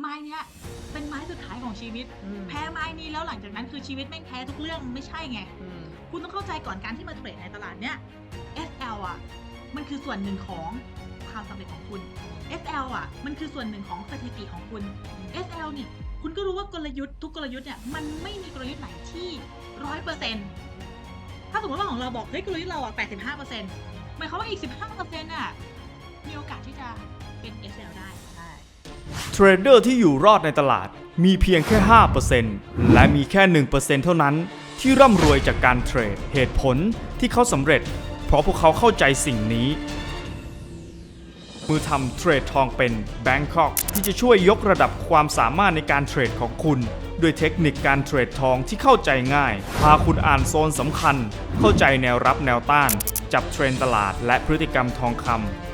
ไม้เนี้ยเป็นไม้สุดท้ายของชีวิต อืม แพ้ไม้นี้แล้วหลังจากนั้นคือชีวิตแม่งแพ้ทุกเรื่องไม่ใช่ไง อืม คุณต้องเข้าใจก่อนการที่มาเทรดในตลาดเนี้ย SL อะ มันคือส่วนหนึ่งของความสำเร็จของคุณ SL อะ มันคือส่วนหนึ่งของสถิติของคุณ SL นี่ คุณก็รู้ว่ากลยุทธ์ทุกกลยุทธ์เนี่ย มันไม่มีกลยุทธ์ไหนที่ร้อยเปอร์เซ็นต์ถ้าสมมติว่าของเราบอก เฮ้ยกลยุทธ์เราอะแปดสิบห้าเปอร์เซ็นต์หมายความว่าอีกสิบห้าเปอร์เซ็นต์อะ มีโอกาสที่จะเป็น SL ได้ใช่ เทรดเดอร์ที่อยู่รอดในตลาดมีเพียงแค่ 5%และมีแค่ 1%เท่านั้นที่ร่ำรวยจากการเทรด เหตุผลที่เขาสำเร็จ เพราะพวกเขาเข้าใจสิ่งนี้ มือทำเทรดทองเป็น Bangkok ที่จะช่วยยกระดับความสามารถในการเทรดของคุณด้วยเทคนิคการเทรดทองที่เข้าใจง่าย พาคุณอ่านโซนสำคัญ เข้าใจแนวรับแนวต้าน จับเทรนด์ตลาดและพฤติกรรมทองคำ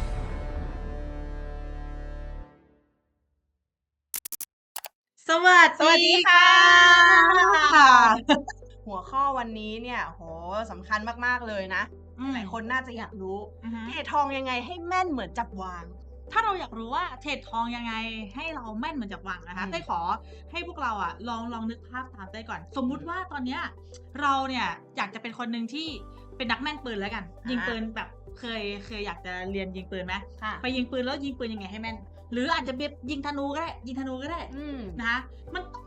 สวัสสวัสดีค่ะค่ะ หัวข้อวันนี้เนี่ย โหสำคัญมาก ๆ เลยนะหลายคนน่าจะอยากรู้อือฮึเทรดทองยังไงให้แม่นเหมือนจับวาง ถ้าเราอยากรู้ว่าเทรดทองยังไงให้เราแม่นเหมือนจากวังนะคะอืมเต้ยขอให้พวกเราอะลองลองนึกภาพตามเต้ยก่อน สมมุติว่าตอนเนี้ยเราเนี่ยอยากจะเป็นคนหนึ่งที่เป็นนักแม่นปืนแล้วกัน ยิงปืนแบบเคยเคยอยากจะเรียนยิงปืนไหมค่ะ ไปยิงปืนแล้วยิงปืนยังไงให้แม่น หรืออาจจะแบบยิงธนูก็ได้ ยิงธนูก็ได้อืมนะคะมันต้อง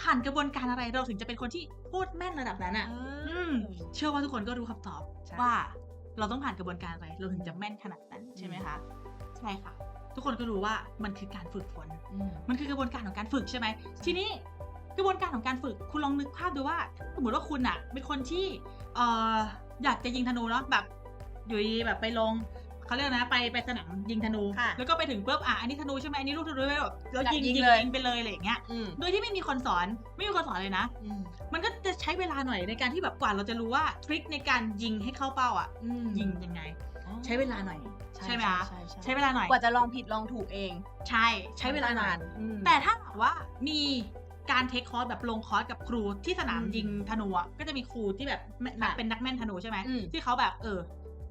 ผ่านกระบวนการอะไรเราถึงจะเป็นคนที่พูดแม่นระดับนั้นอะอืมเชื่อว่าทุกคนก็รู้คำตอบใช่ว่าเราต้องผ่านกระบวนการอะไร เราถึงจะแม่นขนาดนั้นใช่ไหมคะใช่ค่ะ ทุกคนก็รู้ว่ามันคือการฝึกฝนอืมมันคือกระบวนการของการฝึกใช่ไหมทีนี้กระบวนการของการฝึกคุณลองนึกภาพดูว่าสมมติว่าคุณอะเป็นคนที่เอ่ออยากจะยิงธนูเนาะแบบอยู่ดีแบบไปลง เขาเรียกนะไปไปสนามยิงธนู ค่ะแล้วก็ไปถึงปุ๊บอะอันนี้ธนูใช่ไหมอันนี้ลูกธนูไม่แบบแล้วยิงยิยิงงเลย ยิงไปเลยอะไรอย่างเงี้ย อืมโดยที่ไม่มีคนสอนไม่มีคนสอนเลยนะ อืมมันก็จะใช้เวลาหน่อยในการที่แบบกว่าเราจะรู้ว่าทริคในการยิงให้เข้าเป้าอะ อืมยิงยังไง ใช้เวลาหน่อยใช่ไหมคะ ใช่ใช่ใช้เวลาหน่อย กว่าจะลองผิดลองถูกเองใช่ใช้เวลาหน่อย อืม แต่ถ้าหากว่ามีการเทคคอร์สแบบลงคอร์สกับครูที่สนามอืมยิงธนูอะก็จะมีครูที่แบบแม่ค่ะเป็นนักแม่นธนูใช่ไหมอืม ที่เขาแบบเออ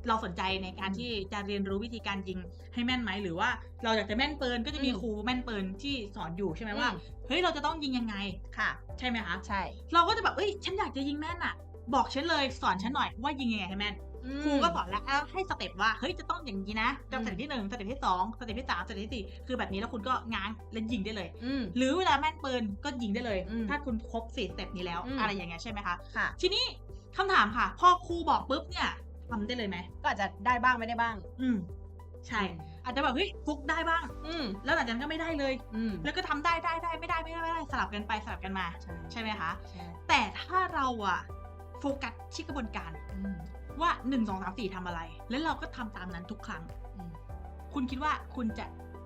เราสนใจในการที่จะเรียนรู้วิธีการยิงให้แม่นไหมหรือว่าเราอยากจะแม่นปืนก็จะมีอืมครูแม่นปืนที่สอนอยู่ใช่ไหมว่าอืมเฮ้ยเราจะต้องยิงยังไงค่ะ ใช่ไหมคะใช่ เราก็จะแบบเอ้ยฉันอยากจะยิงแม่นอะบอกฉันเลยสอนฉันหน่อยว่ายิงยังไงให้แม่นครูก็สอนแล้วแล้วให้สเต็ปว่าเฮ้ยจะต้องอย่างนี้นะสเต็ปที่หนึ่งสเต็ปที่สองสเต็ปที่สามสเต็ปที่สี่คือแบบนี้แล้วคุณก็ง้างแล้วยิงได้เลยอืมหรือเวลาแม่นปืนก็ยิงได้เลยอืมถ้าคุณครบสี่สเต็ปนี้แล้วอืมอะไรอย่างเงี้ยใช่ไหมคะค่ะทีนี้คำถามค่ะ พอครูบอกปุ๊บเนี่ย ทำได้เลยไหมก็อาจจะได้บ้างไม่ได้บ้าง อืมใช่ อาจจะแบบเฮ้ยฟุกได้บ้าง อืมแล้วหลังจากนั้นก็ไม่ได้เลย อืมแล้วก็ทำได้ได้ได้ไม่ได้ไม่ได้ไม่ได้สลับกันไปสลับกันมา ใช่ใช่ไหมคะใช่แต่ถ้าเราอะโฟกัสที่กระบวนการอืมว่า1 2 3 4ทำอะไร แล้วเราก็ทำตามนั้นทุกครั้งอืมคุณคิดว่าคุณจะ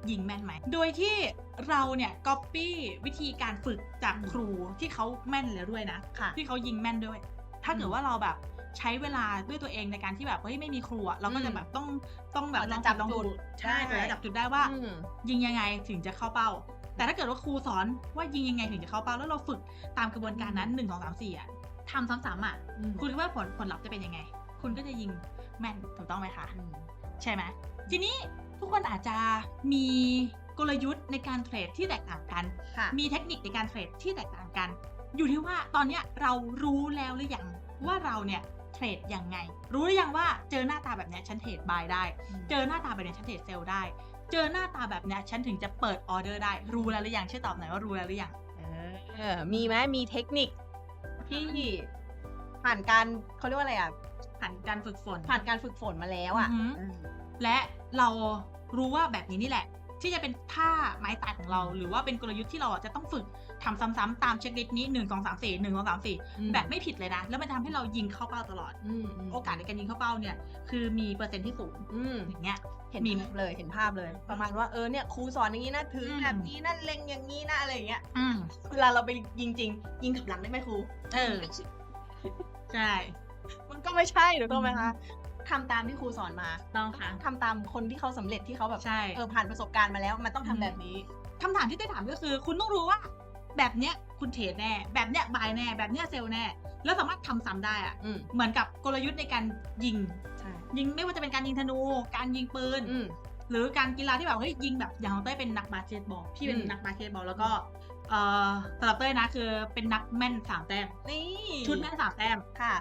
ยิงแม่นไหม โดยที่เราเนี่ยก๊อปปี้วิธีการฝึกจากอืมครูที่เขาแม่นแล้วด้วยนะค่ะที่เขายิงแม่นด้วย ถ้าเกิดอืมว่าเราแบบ ใช้เวลาด้วยตัวเองในการที่แบบเฮ้ยไม่มีครูอะเราก็จะอืมแบบต้องต้องแบบเราจะลองจับลองจุดใช่ใช่เราจะจับจุดได้ว่าอืมยิงยังไงถึงจะเข้าเป้า แต่ถ้าเกิดว่าครูสอนว่ายิงยังไงถึงจะเข้าเป้าแล้วเราฝึกตามกระบวนการนั้นหนึ่งสองสามสี่อะทำซ้ำๆอะอืมคุณคิดว่าผลผลลัพธ์จะเป็นยังไง คุณก็จะยิงแม่นถูกต้องไหมคะอืมใช่ไหมทีนี้ทุกคนอาจจะมีกลยุทธ์ในการเทรดที่แตกต่างกันค่ะมีเทคนิคในการเทรดที่แตกต่างกัน อยู่ที่ว่าตอนเนี้ยเรารู้แล้วหรือยังว่าเราเนี่ย เทรดยังไง รู้หรือยังว่าเจอหน้าตาแบบเนี้ยฉันเทรดบายได้ เจอหน้าตาแบบเนี้ยฉันเทรดเซลล์ได้ เจอหน้าตาแบบเนี้ยฉันถึงจะเปิดออเดอร์ได้ รู้แล้วหรือยังช่วยตอบหน่อยว่ารู้แล้วหรือยังเออมีไหมมีเทคนิคที่ผ่านการเขาเรียกว่าอะไรอะผ่านการฝึกฝน ผ่านการฝึกฝนมาแล้วอะอือหือและเรารู้ว่าแบบนี้นี่แหละ ที่จะเป็นท่าไม้ตายของเรา หรือว่าเป็นกลยุทธ์ที่เราอะจะต้องฝึกทำซ้ำๆตามเช็คลิสต์นี้หนึ่งสองสามสี่หนึ่งสองสามสี่อืมแบบไม่ผิดเลยนะ แล้วมันทำให้เรายิงเข้าเป้าตลอดอืมมโอกาสในการยิงเข้าเป้าเนี่ย คือมีเปอร์เซ็นต์ที่สูงอืมอย่างเงี้ยเห็นมีภาพเลยเห็นภาพเลย ประมาณว่าเออเนี่ยครูสอนอย่างนี้นะถืออมแบบนี้นะเล็งอย่างนี้นะอะไรอย่างเงี้ยอืมเวลาเราไปยิงจริง ยิงกับหลังได้ไหมครู เออใช่มันก็ไม่ใช่ถูกต้องไหมคะ ทำตามที่ครูสอนมาต้องค่ะทำตามคนที่เขาสำเร็จที่เขาแบบใช่เออผ่านประสบการณ์มาแล้ว มันต้องทำอืมแบบนี้คำถามที่ได้ถามก็คือ คุณต้องรู้ว่า แบบเนี้ยคุณเทรดแน่ แบบเนี้ยบายแน่ แบบเนี้ยเซลล์แน่ แล้วสามารถทำซ้ำได้อะอืมเหมือนกับกลยุทธ์ในการยิงใช่ยิงไม่ว่าจะเป็นการยิงธนู การยิงปืนอืมหรือการกีฬาที่แบบเฮ้ยยิงแบบอย่างของเต้ยเป็นนักบาสเกตบอลพี่เป็นอืมนักบาสเกตบอลแล้วก็เอ่อสำหรับเต้ยนะคือเป็นนักแม่นสามแต้มนี่ชุดแม่นสามแต้มค่ะ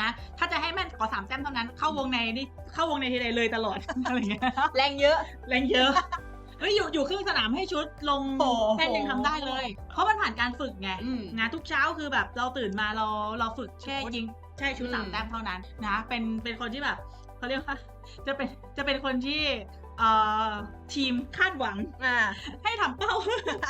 นะถ้าจะให้แม่นขอสามแต้มเท่านั้นเข้าวงในนี่เข้าวงในทีใดเลยตลอดอะไรเงี้ยแรงเยอะ แรงเยอะเฮ้ยอยู่อยู่ครึ่งสนามให้ชุดลงโอ้โหแค่ยังทำได้เลย เพราะมันผ่านการฝึกไงอืมนะทุกเช้าคือแบบเราตื่นมาเราเราฝึกแค่ชุดยิงใช่ชุดอืมสามแต้มเท่านั้นนะเป็นเป็นคนที่แบบเขาเรียกว่าจะเป็นจะเป็นคนที่เอ่อ ทีมคาดหวังอ่าให้ทำเป้า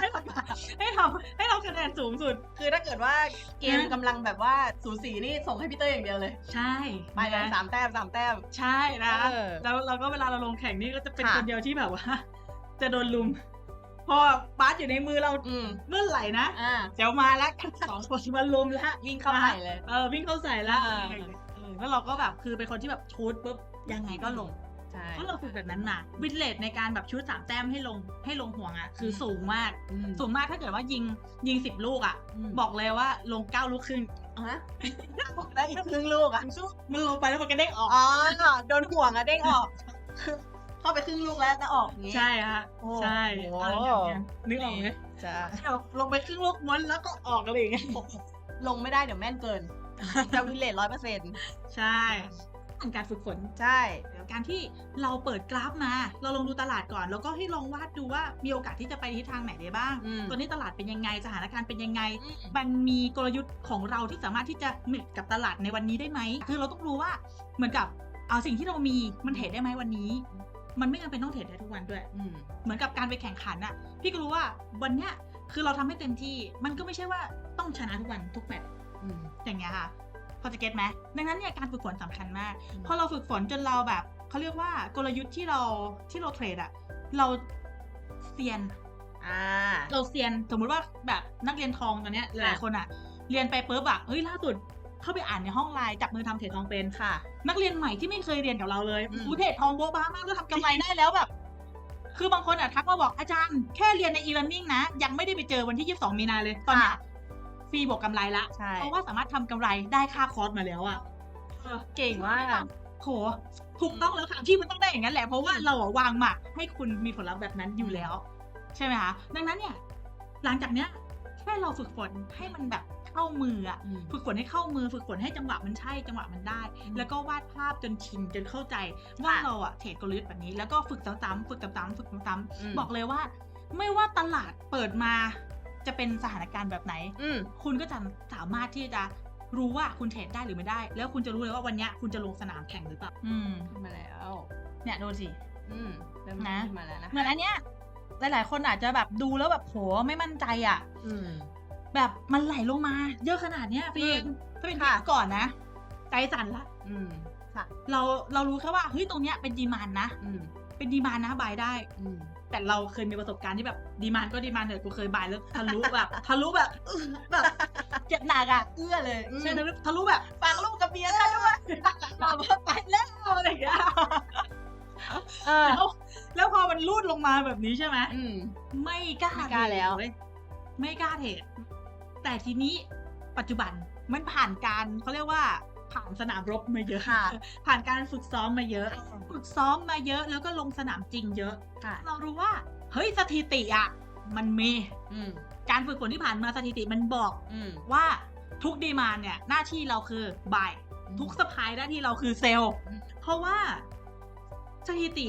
ให้ทำให้ทำให้เราคะแนนสูงสุด คือถ้าเกิดว่าเกมนะกำลังแบบว่าสูสีนี่ส่งให้พี่เต้ยอย่างเดียวเลย ใช่ไปเลยนะสามแต้มสามแต้มใช่นะเออแล้วเราก็เวลาเราลงแข่งนี่ก็จะเป็นค่ะคนเดียวที่แบบว่า จะโดนลุมพอปาสอยู่ในมือเราอืมเมื่อไหร่นะอ่าเดี๋ยวมาแล้วกันสองคนมาลุมแล้ววิ่งเข้าใส่เลยเออวิ่งเข้าใส่แล้วเออเออแล้วเราก็แบบคือเป็นคนที่แบบชูดปุ๊บยังไงก็ลง ใช่ เพราะเราฝึกแบบนั้นมาวินเลทในการแบบชูดสามแต้มให้ลงให้ลงห่วงอะคือสูงมาก อืม สูงมากถ้าเกิดว่ายิงยิงสิบลูกอะมบอกเลยว่าลงเก้าลูกครึ่งฮะได้อีกครึ่งลูกอะ มันลงไปแล้วมันก็เด้งออก อ๋อ โดนห่วงอะเด้งออก เข้าไปครึ่งลูกแล้วจะออกอย่างงี้ ใช่ฮะโอ้ใช่โหอะไรอย่างเงี้ยนึกออกไหมจ้าลงไปครึ่งลูกม้วนแล้วก็ออกอะไรอย่างเงี้ยลงไม่ได้เดี๋ยวแม่นเกิน จะวินเลทร้อยเปอร์เซ็นต์ใช่เป็นการฝึกฝน ใช่ เดี๋ยว การที่เราเปิดกราฟมา เราลองดูตลาดก่อน แล้วก็ให้ลองวาดดูว่ามีโอกาสที่จะไปทิศทางไหนได้บ้างอืมตอนนี้ตลาดเป็นยังไงสถานการณ์เป็นยังไงอืมมันมีกลยุทธ์ของเราที่สามารถที่จะแมทกับตลาดในวันนี้ได้ไหมคือเราต้องรู้ว่าเหมือนกับเอาสิ่งที่เรามีมันเทรดได้ไหมวันนี้ มันไม่จำเป็นต้องเทรดได้ทุกวันด้วยอืมเหมือนกับการไปแข่งขันอะพี่ก็รู้ว่าวันเนี้ยคือเราทำให้เต็มที่ มันก็ไม่ใช่ว่าต้องชนะทุกวันทุกแมตช์อืมอย่างเงี้ยค่ะพอจะเก็ตไหมดังนั้นเนี่ยการฝึกฝนสำคัญมากอืมพอเราฝึกฝนจนเราแบบ เขาเรียกว่ากลยุทธ์ที่เราที่เราเทรดอะเราเซียนอ่าเราเซียนสมมุติว่าแบบนักเรียนทองตอนเนี้ยหลายๆคนอะเรียนไปปุ๊บอะเฮ้ยล่าสุดเข้าไปอ่านในห้องไลน์จับมือทำเทรดทองเป็นค่ะ นักเรียนใหม่ที่ไม่เคยเรียนกับเราเลยอืมอู้เทรดทองโบ๊ะบ้ามากแล้วทำกำไรได้แล้วแบบ คือบางคนอะทักมาบอกอาจารย์แค่เรียนใน e-learning นะ ยังไม่ได้ไปเจอวันที่ 22 มีนาเลย ตอนเนี้ยฟรีบวกกำไรละใช่เพราะว่าสามารถทำกำไรได้ค่าคอร์สมาแล้วอะเออเก่งมาก โหถูกต้องแล้วค่ะที่มันต้องได้อย่างนั้นแหละเพราะว่าเราอะวางหมักให้คุณมีผลลัพธ์แบบนั้นอยู่แล้ว ใช่ไหมคะดังนั้นเนี่ย หลังจากเนี้ยแค่เราฝึกฝนให้มันแบบเข้ามืออะอืมฝึกฝนให้เข้ามือ ฝึกฝนให้จังหวะมันใช่จังหวะมันได้อืมแล้วก็วาดภาพจนชินจนเข้าใจว่าค่ะเราอะเทรดกลยุทธ์แบบนี้ แล้วก็ฝึกซ้ำๆฝึกซ้ำๆฝึกซ้ำอืมๆบอกเลยว่า ไม่ว่าตลาดเปิดมาจะเป็นสถานการณ์แบบไหนอืมคุณก็จะสามารถที่จะ รู้ว่าคุณเทรดได้หรือไม่ได้ แล้วคุณจะรู้เลยว่าวันเนี้ยคุณจะลงสนามแข่งหรือเปล่า อืม ขึ้นมาแล้ว เนี่ยดูสิ อืมเริ่มนะ ขึ้นมาแล้วนะเหมือนอันเนี้ย หลาย ๆ คนอาจจะแบบดูแล้วแบบโหไม่มั่นใจอะ อืม แบบมันไหลลงมา เยอะขนาดเนี้ยฟิล์มอืมถ้าเป็นค่ะพี่ก่อนนะ ใจสั่นละ อืม ค่ะ เราเรารู้แค่ว่าเฮ้ยตรงเนี้ยเป็นดีมานนะ อืม เป็นดีมานนะบายได้ อืม แต่เราเคยมีประสบการณ์ที่แบบดีมานก็ดีมานเถอะกูเคยบายแล้วทะลุแบบทะลุแบบอื้อแบบเจ็บหนักอะเอื้อเลยใช่ทะลุทะลุแบบฝากลูกกับเมียได้ด้วยแบบว่าไปแล้วอะไรอย่างเงี้ยเออแล้วแล้วพอมันรูดลงมาแบบนี้ใช่ไหมอืมไม่กล้าไม่กล้าแล้วเทรดเยไม่กล้าเทรดแต่ทีนี้ปัจจุบันมันผ่านการเขาเรียกว่า ผ่านสนามรบมาเยอะค่ะ ผ่านการฝึกซ้อมมาเยอะ ฝึกซ้อมมาเยอะแล้วก็ลงสนามจริงเยอะค่ะเรารู้ว่า เฮ้ยสถิติอะ มันมีอืมการฝึกฝนที่ผ่านมาสถิติมันบอกอืมว่าทุกดีมานเนี่ย หน้าที่เราคือบ่ายอืมทุกสปายหน้าที่เราคือเซลล์อืมเพราะว่าสถิติ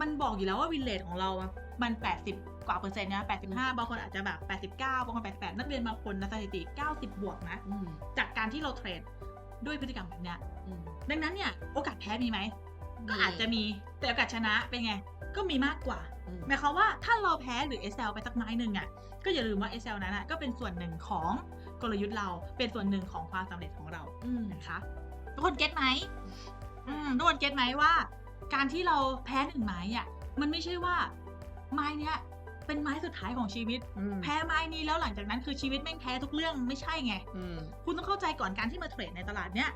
มันบอกอยู่แล้วว่าวินเลทของเราอะมัน80กว่าเปอร์เซ็นต์นะ85บางคนอาจจะแบบ89บางคน88นักเรียนบางคนนะสถิติ90บวกนะอืมจากการที่เราเทรด ด้วยพฤติกรรมแบบเนี้ยอืมดังนั้นเนี่ยโอกาสแพ้มีไหม ก็อาจจะมีแต่โอกาสชนะเป็นไง ก็มีมากกว่าอืมหมายความว่าถ้าเราแพ้หรือ SL ไปสักไม้หนึ่งอะก็อย่าลืมว่า SL นั้นอะก็เป็นส่วนหนึ่งของกลยุทธ์เราเป็นส่วนหนึ่งของความสำเร็จของเราอืมนะคะทุกคนเก็ตไหมอืมทุกคนเก็ตไหมว่า การที่เราแพ้หนึ่งไม้อะมันไม่ใช่ว่าไม้เนี้ย เป็นไม้สุดท้ายของชีวิตอืมแพ้ไม้นี้แล้วหลังจากนั้นคือชีวิตแม่งแพ้ทุกเรื่องไม่ใช่ไงอืมคุณต้องเข้าใจก่อนการที่มาเทรดในตลาดเนี้ย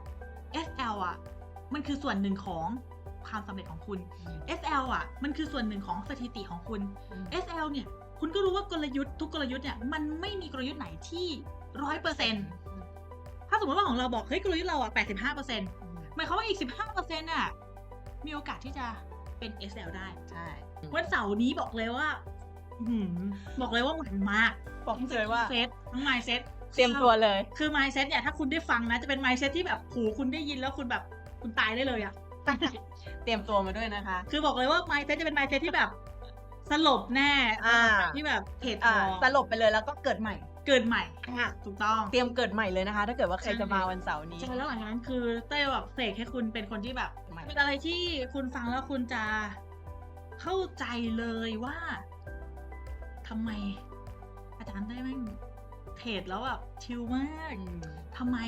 SL SL อะ มันคือส่วนหนึ่งของความสำเร็จของคุณ SL อะ มันคือส่วนหนึ่งของสถิติของคุณ SL เนี่ย คุณก็รู้ว่ากลยุทธ์ทุกกลยุทธ์เนี่ยมันไม่มีกลยุทธ์ไหนที่ร้อยเปอร์เซ็นถ้าสมมติว่าของเราบอกเฮ้ยกลยุทธ์เราอะแปดสิบห้าเปอร์เซ็นต์หมายความว่าอีกสิบห้าเปอร์เซ็นต์อะมีโอกาสที่จะเป็น SL ได้ ใช่ วันเสาร์นี้บอกเลยว่า อื้อหือบอกเลยว่ามันมากบอกเลยว่า เซตทั้งไมเซต เตรียมตัวเลย คือ mindset เนี่ยถ้าคุณได้ฟังนะจะเป็น mindset ที่แบบหูคุณได้ยินแล้วคุณแบบคุณตายได้เลยอะเตรียมตัวมาด้วยนะคะ คือบอกเลยว่า mindset จะเป็น mindset ที่แบบสลบแน่อ่าที่แบบเทรดทอ่าองสลบไปเลยแล้วก็เกิดใหม่ เกินใหม่ถูกต้อง เตรียมเกิดใหม่เลยนะคะ ถ้าเกิดว่าใครใช่จะมาวันเสาร์นี้ใช่แล้วหลังจากนั้นคือเต้ยแบบเสกให้คุณเป็นคนที่แบบใหม่เป็นอะไรที่คุณฟังแล้วคุณจะเข้าใจเลยว่า ทำไม อาจารย์เต้ยแม่งเทรดแล้วแบบชิลมากอืมทำไม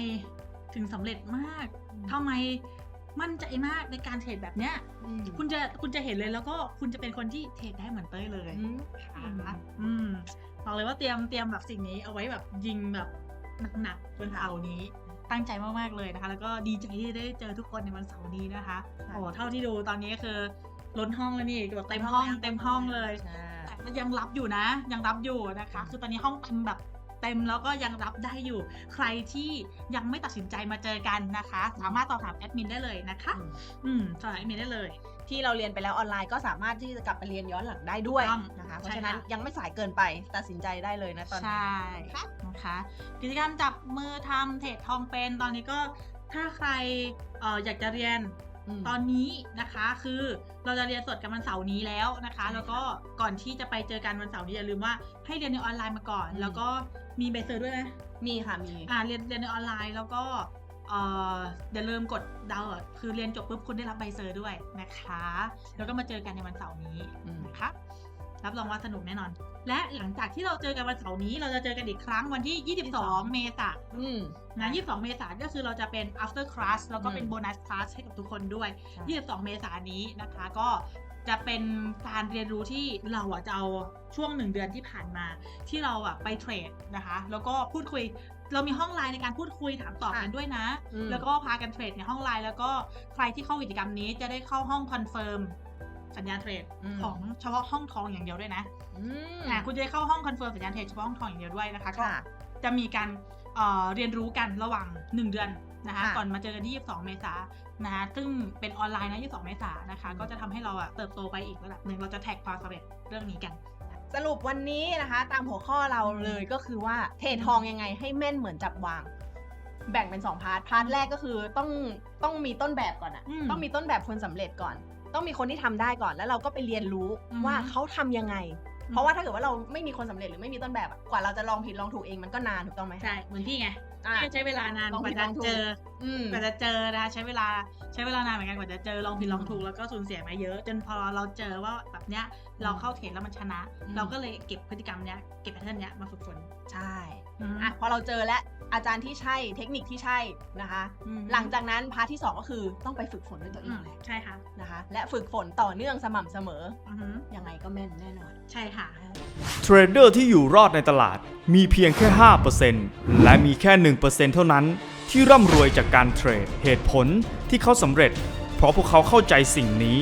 ถึงสำเร็จมากทำไมมั่นใจมากในการเทรดแบบเนี้ยอืมคุณจะคุณจะเห็นเลยแล้วก็คุณจะเป็นคนที่เทรดได้เหมือนเต้ยเลยอืมค่ะอืมบอกเลยว่าเตรียมเตรียมแบบสิ่งนี้เอาไว้แบบยิงแบบหนักๆบนเสาร์นี้ ตั้งใจมากๆเลยนะคะ แล้วก็ดีใจที่ได้เจอทุกคนในวันเสาร์นี้นะคะค่ะโอ้เท่าที่ดูตอนนี้คือล้นห้องแล้วนี่แบบเต็มห้องเต็มห้องเลยใช่ แต่ก็ยังรับอยู่นะ ยังรับอยู่นะคะ คือตอนนี้ห้องเต็มแบบเต็มแล้วก็ยังรับได้อยู่ ใครที่ยังไม่ตัดสินใจมาเจอกันนะคะ สามารถสอบถามแอดมินได้เลยนะคะ อืมอืมสอบถามแอดมินได้เลย ที่เราเรียนไปแล้วออนไลน์ก็สามารถที่จะกลับไปเรียนย้อนหลังได้ด้วยถูกต้องนะคะ เพใช่ราะฉะนั้นค่ะยังไม่สายเกินไปตัดสินใจได้เลยนะตอนนี้ใช่นะคะกิจกรรมจับมือทำเทรดทองเป็นตอนนี้ก็ถ้าใครเอ่ออยากจะเรียนม ตอนนี้นะคะคือเราจะเรียนสดกันวันเสาร์นี้แล้วนะคะใช่ค่ะแล้วก็ก่อนที่จะไปเจอกันวันเสาร์นี้อย่าลืมว่าให้เรียนในออนไลน์มาก่อนอืมแล้วก็มีใบเซอร์ด้วยนะมีค่ะมีอ่าเรียนเรียนในออนไลน์แล้วก็เอ่ออย่าลืมกดดาวน์โหลดคือเรียนจบปุ๊บคุณได้รับใบเซอร์ด้วยนะคะ แล้วก็มาเจอกันในวันเสาร์นี้อืมนะคะ รับรองว่าสนุกแน่นอน และหลังจากที่เราเจอกันวันเสาร์นี้ เราจะเจอกันอีกครั้งวันที่ 22 เมษายนอืมนะ22 เมษายนก็คือเราจะเป็น after class แล้วก็เป็นอืมโบนัส class ให้กับทุกคนด้วยใช่22 เมษายนนี้นะคะก็จะเป็นการเรียนรู้ที่เราอะจะเอาช่วงหนึ่งเดือนที่ผ่านมา ที่เราอะไปเทรดนะคะ แล้วก็พูดคุยเรามีห้องไลน์ในการพูดคุยถามตอบกันด้วยนะอืมแล้วก็พากันเทรดในห้องไลน์แล้วก็ใครที่เข้ากิจกรรมนี้จะได้เข้าห้องคอนเฟิร์ม สัญญาณเทรดมของเฉพาะห้องทองอย่างเดียวด้วยนะอืมอ่าคุณจะได้เข้าห้องคอนเฟิร์มสัญญาณเทรดเฉพาะห้องทองอย่างเดียวด้วยนะคะก็ค่ะจะมีการเอ่อเรียนรู้กันระหว่าง 1 เดือนนะคะค่ะก่อนมาเจอกันที่ 22 เมษายนนะคะซึ่งเป็นออนไลน์นะ 22 เมษายนนะคะ ก็จะทำให้เราอะเติบโตไปอีกระดับหนึ่งเราจะแท็กความสำเร็จเรื่องนี้กัน สรุปวันนี้นะคะ ตามหัวข้อเราเลยก็คือว่าเทรดทองยังไงให้แม่นเหมือนจับวาง แบ่งเป็นสองพาร์ท พาร์ทแรกก็คือต้องต้องมีต้นแบบก่อนอะอืมต้องมีต้นแบบคนสำเร็จก่อน ต้องมีคนที่ทำได้ก่อนแล้วเราก็ไปเรียนรู้อือฮึว่าเขาทำยังไง เพราะว่าถ้าเกิดว่าเราไม่มีคนสำเร็จหรือไม่มีต้นแบบอะกว่าเราจะลองผิดลองถูกเองมันก็นานถูกต้องไหมใช่เหมือนพี่ไงอะพี่ใช้เวลานานลองกว่าผิดจะลองถูกเจออืมกว่าจะเจอนะคะใช้เวลา ใช้เวลานานเหมือนกันกว่าจะเจอลองผิดลองถูกแล้วก็สูญเสียมาเยอะ จนพอเราเจอว่าแบบเนี้ยเราเข้าเทรดแล้วมันชนะอืมเราก็เลยเก็บพฤติกรรมเนี้ยเก็บแพทเทิร์นเนี้ยมาฝึกฝนใช่อืมอะพอเราเจอแล้วอาจารย์ที่ใช่เทคนิคที่ใช่นะคะอืมหลังจากนั้นพาร์ทที่สองก็คือต้องไปฝึกฝนด้วยตัวเออืงมแหละใช่ค่ะนะคะ และฝึกฝนต่อเนื่องสม่ำเสมออือหือยังไงก็แม่นแน่นอน ใช่ค่ะเทรดเดอร์ที่อยู่รอดในตลาดมีเพียงแค่ 5%และมีแค่ 1%เท่านั้น ที่ร่ำรวยจากการเทรด เหตุผลที่เขาสำเร็จ เพราะพวกเขาเข้าใจสิ่งนี้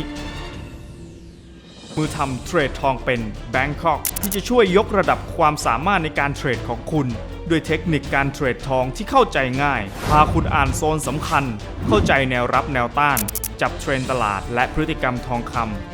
มือทำเทรดทองเป็น Bangkok ที่จะช่วยยกระดับความสามารถในการเทรดของคุณด้วยเทคนิคการเทรดทองที่เข้าใจง่าย พาคุณอ่านโซนสำคัญ เข้าใจแนวรับแนวต้าน จับเทรนด์ตลาดและพฤติกรรมทองคำ